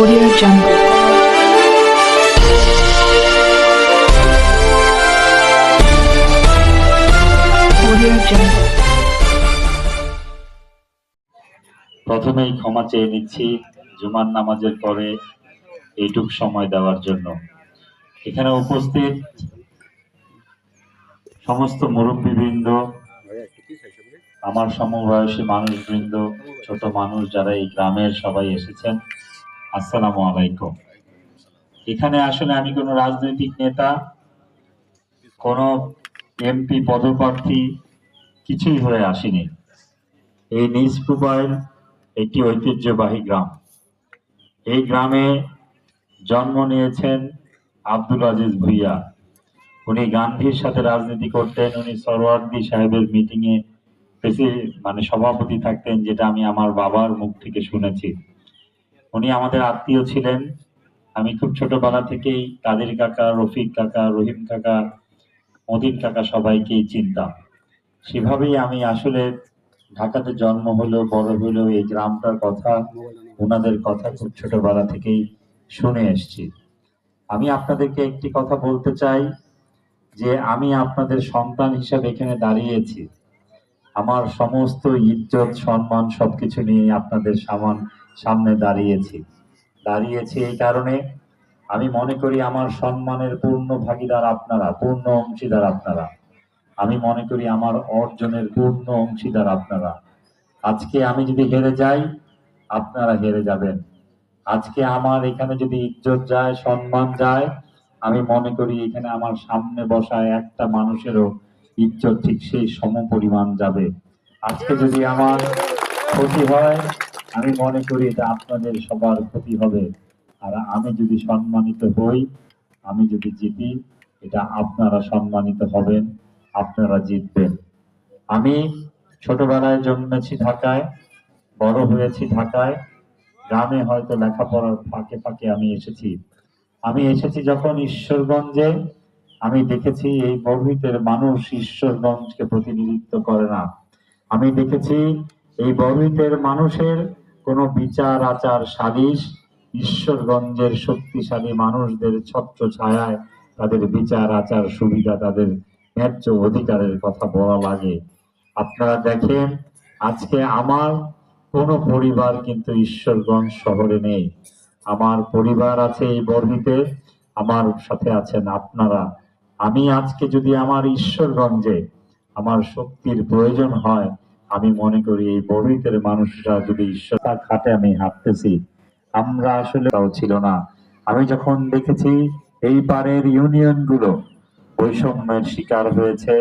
Audio Jungle. প্রথমেই ক্ষমা চেয়ে নিচ্ছি জুমার নামাজের পরে এইটুক সময় দেওয়ার জন্য এখানে উপস্থিত সমস্ত মুরব্বীবৃন্দ, আমার সমবয়সী মানুষবৃন্দ, ছোট মানুষ যারা এই গ্রামের সবাই এসেছেন আসসালামু আলাইকুম। এখানে আসলে আমি কোনো রাজনৈতিক নেতা, কোনো এমপি, পদপ্রার্থী কিছুই হয়ে আসিনি। এই নিজ একটি ঐতিহ্যবাহী গ্রাম। এই গ্রামে জন্ম নিয়েছেন আব্দুল আজিজ ভুইয়া। উনি গান্ধীর সাথে রাজনীতি করতেন, উনি সরওয়ার্দি সাহেবের মিটিং এ মানে সভাপতি থাকতেন, যেটা আমি আমার বাবার মুখ থেকে শুনেছি। উনি আমাদের আত্মীয় ছিলেন। আমি খুব ছোটবেলা থেকেই কাদের কাকা, রফিক কাকা, রহিম কাকা মদিন কাকা সবাইকেই চিনতাম। সেভাবেই আমি আসলে ঢাকাতে জন্ম হলেও বড় হলেও এই গ্রামটার কথা ওনাদের কথা খুব ছোটবেলা থেকেই শুনে এসেছি। আমি আপনাদেরকে একটি কথা বলতে চাই, যে আমি আপনাদের সন্তান হিসাবে এখানে দাঁড়িয়েছি। আমার সমস্ত ইজ্জত, সম্মান সবকিছু নিয়ে আপনাদের সামান সামনে দাঁড়িয়েছি। দাঁড়িয়েছি এই কারণে আমি মনে করি আমার সম্মানের পূর্ণ ভাগিদার আপনারা, পূর্ণ অংশীদার আপনারা। আমি মনে করি আমার অর্জনের পূর্ণ অংশীদার আপনারা। আজকে আমি যদি হেরে যাই, আপনারা হেরে যাবেন। আজকে আমার এখানে যদি ইজ্জত যায়, সম্মান যায়, আমি মনে করি এখানে আমার সামনে বসা একটা মানুষেরও ইজ্জত ঠিক সেই সম পরিমাণ যাবে। আজকে যদি আমার ক্ষতি হয় আমি মনে করি এটা আপনাদের সবার ক্ষতি হবে। আর আমি যদি সম্মানিত হই, আমি যদি জিতি, এটা আপনারা সম্মানিত হবেন, আপনারা জিতবেন। আমি ছোটবেলায় জন্মেছি ঢাকায়, বড় হয়েছি ঢাকায়, গ্রামে হয়তো লেখাপড়ার ফাঁকে ফাঁকে আমি এসেছি। আমি এসেছি যখন ঈশ্বরগঞ্জে, আমি দেখেছি এই বর্হিতের মানুষ ঈশ্বরগঞ্জকে প্রতিনিধিত্ব করে না। আমি দেখেছি এই বর্হিতের মানুষের কোনো বিচার, আচার, সালিশ ঈশ্বরগঞ্জের শক্তিশালী মানুষদের ছত্র ছায়ায় তাদের বিচার, আচার, সুবিধা তাদের ন্যায্য অধিকারের কথা বলা লাগে। আপনারা দেখেন, আজকে আমার কোনো পরিবার কিন্তু ঈশ্বরগঞ্জ শহরে নেই। আমার পরিবার আছে এই বর্ণিতে আমার সাথে আছেন আপনারা। আমি আজকে যদি আমার ঈশ্বরগঞ্জে আমার শক্তির প্রয়োজন হয় আমি মনে করি এই বর্ণিতের মানুষরা যদি ঈশ্বর তার খাটে আমি হাঁটতেছি, আমরা আসলে তাও ছিল না। আমি যখন দেখেছি এই পারের ইউনিয়নগুলো বৈষম্যের শিকার হয়েছে,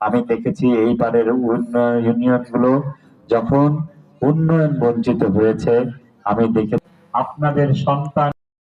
আমি দেখেছি এই পারের উন্নয়ন ইউনিয়নগুলো যখন উন্নয়ন বঞ্চিত হয়েছে, আমি দেখে আপনাদের সন্তান